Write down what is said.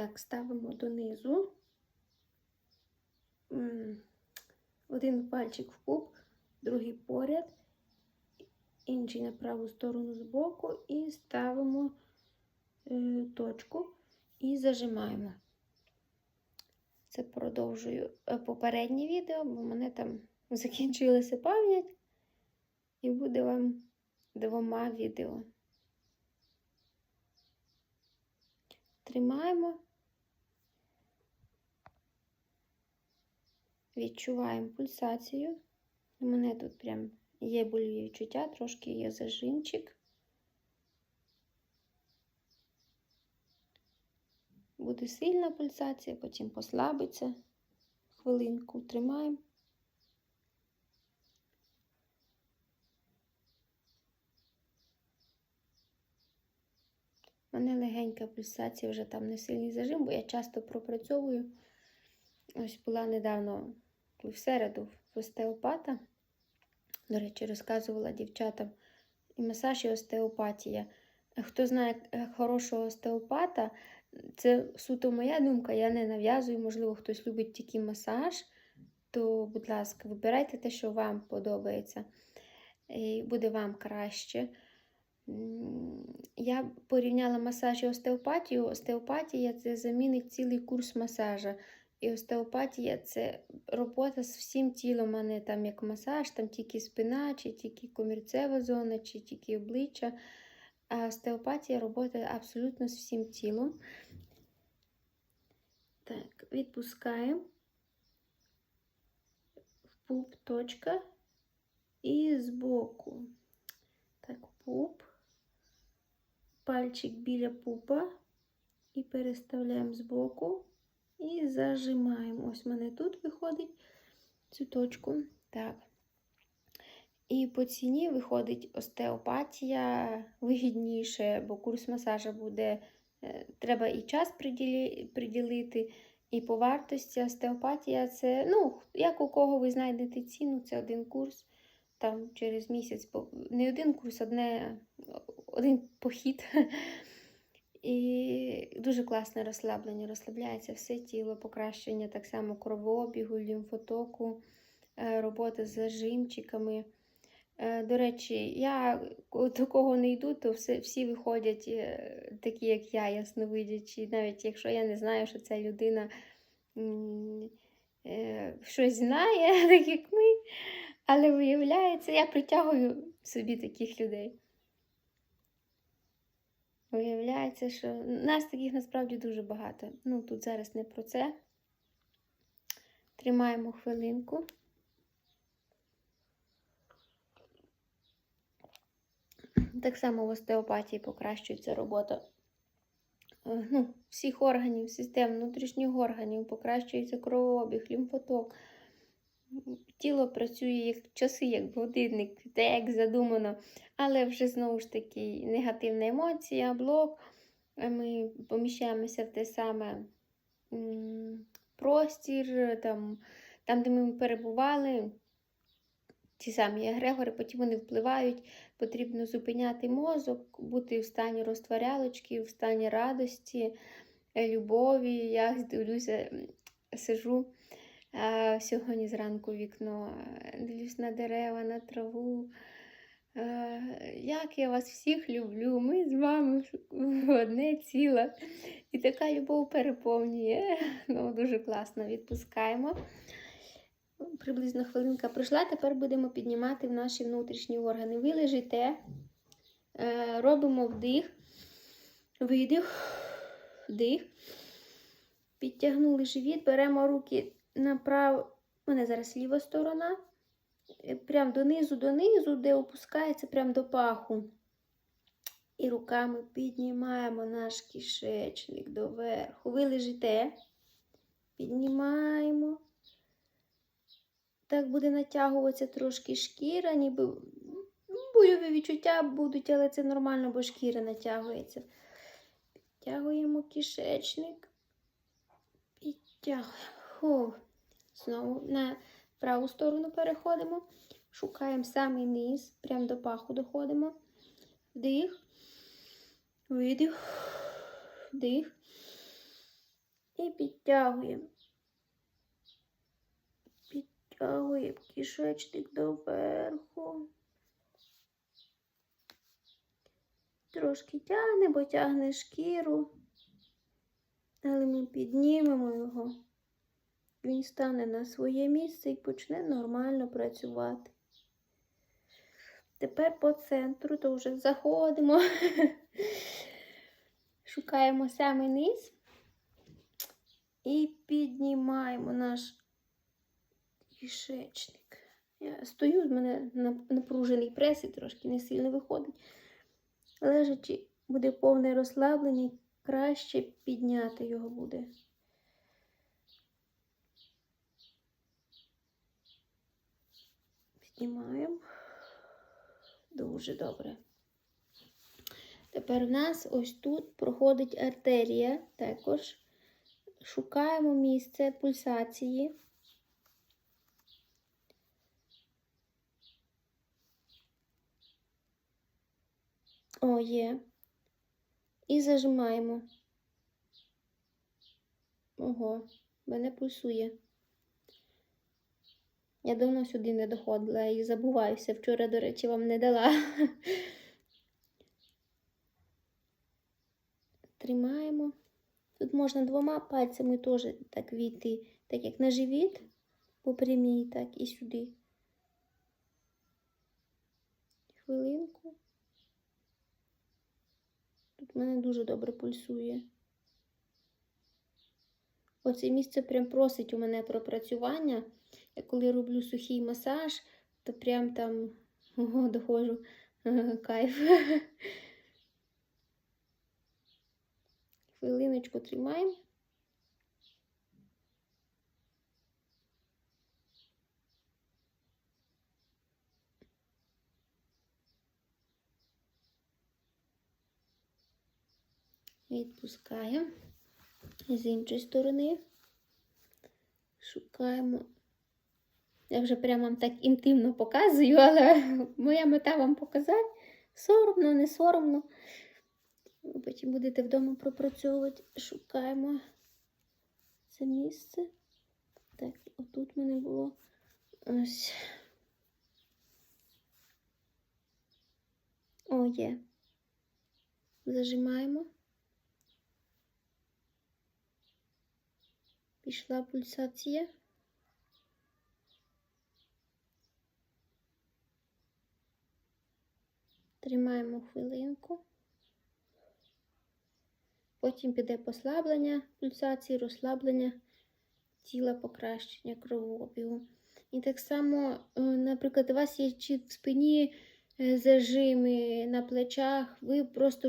Так, ставимо донизу. Один пальчик в пуп, другий поряд, інший на праву сторону збоку і ставимо е, точку і зажимаємо. Це продовжую е, попереднє відео, бо мене там закінчилася пам'ять, і буде вам двома відео. Тримаємо, відчуваємо пульсацію. У мене тут прям є больові відчуття, трошки є зажимчик. Буде сильна пульсація, потім послабиться. Хвилинку тримаємо. У мене легенька пульсація, вже там не сильний зажим, бо я часто пропрацьовую. Ось була недавно в середу в остеопата. До речі, розказувала дівчатам і масаж, і остеопатія. Хто знає хорошого остеопата, це суто моя думка, я не нав'язую, можливо, хтось любить тільки масаж, то, будь ласка, вибирайте те, що вам подобається, і буде вам краще. Я порівняла масаж і остеопатію. Остеопатія це замінить цілий курс масажа. І остеопатія це робота з всім тілом, а не там як масаж, там тільки спина, чи тільки комірцева зона, чи тільки обличчя. А остеопатія робота абсолютно з всім тілом. Так, відпускаємо в пуп точка і збоку. Так, пуп, пальчик біля пупа і переставляємо збоку і зажимаємо. Ось в мене тут виходить цю точку. Так. І по ціні виходить остеопатія вигідніше, бо курс масажа буде, е, треба і час приділити, і по вартості остеопатія це, ну, як у кого ви знайдете ціну, це один курс там через місяць, не один курс, одне, один похід. І дуже класне розслаблення, розслабляється все тіло, покращення так само кровообігу, лімфотоку, е, робота з зажимчиками. Е, До речі, я до кого не йду, то все, всі виходять е, такі, як я, ясновидячі. Навіть якщо я не знаю, що ця людина щось знає, так як ми. Але виявляється, я притягую собі таких людей. Виявляється, що нас таких насправді дуже багато. Ну, тут зараз не про це. Тримаємо хвилинку. Так само в остеопатії покращується робота е, ну, всіх органів, систем внутрішніх органів, покращується кровообіг, лімфоток. Тіло працює як часи, як годинник, те, як задумано, але вже знову ж таки негативна емоція, блок. Ми поміщаємося в те саме простір, там, там, де ми перебували. Ті самі егрегори, потім вони впливають, потрібно зупиняти мозок, бути в стані розтворялочки, в стані радості, любові. Я дивлюся, сижу сьогодні зранку вікно, е, дивлюсь на дерева, на траву. Е, Як я вас всіх люблю, ми з вами одне ціле. І така любов переповнює. Ну, дуже класно відпускаємо. Приблизно хвилинка пройшла. Тепер будемо піднімати в наші внутрішні органи. Ви лежите, е, робимо вдих, видих, вдих. Підтягнули живіт, беремо руки направо, у мене зараз ліва сторона, е, прям донизу, донизу, де опускається, прям до паху. І руками піднімаємо наш кишечник доверху. Ви лежите, піднімаємо. Так буде натягуватися трошки шкіра, ніби ну, бойові відчуття будуть, але це нормально, бо шкіра натягується. Підтягуємо кишечник. Підтягуємо. Фу. Знову на праву сторону переходимо. Шукаємо самий низ, прямо до паху доходимо. Вдих, видих, вдих, І підтягуємо. Підтягуємо кишечник доверху. Трошки тягне, бо тягне шкіру. Але ми піднімемо його. Він стане на своє місце і почне нормально працювати. Тепер по центру, то вже заходимо, шукаємо самий низ і піднімаємо наш кишечник. Я стою, в мене напружений прес і трошки не сильно виходить. Лежачи, буде повне розслаблення, краще підняти його буде. Піднімаємо. Дуже добре. Тепер в нас ось тут проходить артерія також. Шукаємо місце пульсації. О, є. І зажимаємо. Ого, мене пульсує. Я давно сюди не доходила і забуваюся. Вчора, до речі, вам не дала. Тримаємо. Тут можна двома пальцями теж так війти, так як на живіт по прямій, так і сюди. Хвилинку. Тут в мене дуже добре пульсує. Оце місце прям просить у мене пропрацювання. Я коли роблю сухий масаж, то прям там ого, доходжу кайф. Хвилиночку тримаємо. Відпускаємо з іншої сторони. Шукаємо. Я вже прямо вам так інтимно показую, але моя мета вам показати. Соромно, не соромно. Ви потім будете вдома пропрацьовувати. Шукаємо це місце. Так, отут мене було ось. О, є. Зажимаємо. Пішла пульсація. Тримаємо хвилинку. Потім піде послаблення пульсації, розслаблення тіла, покращення кровообігу. І так само, е, наприклад, у вас є чи в спині е, зажими на плечах, ви просто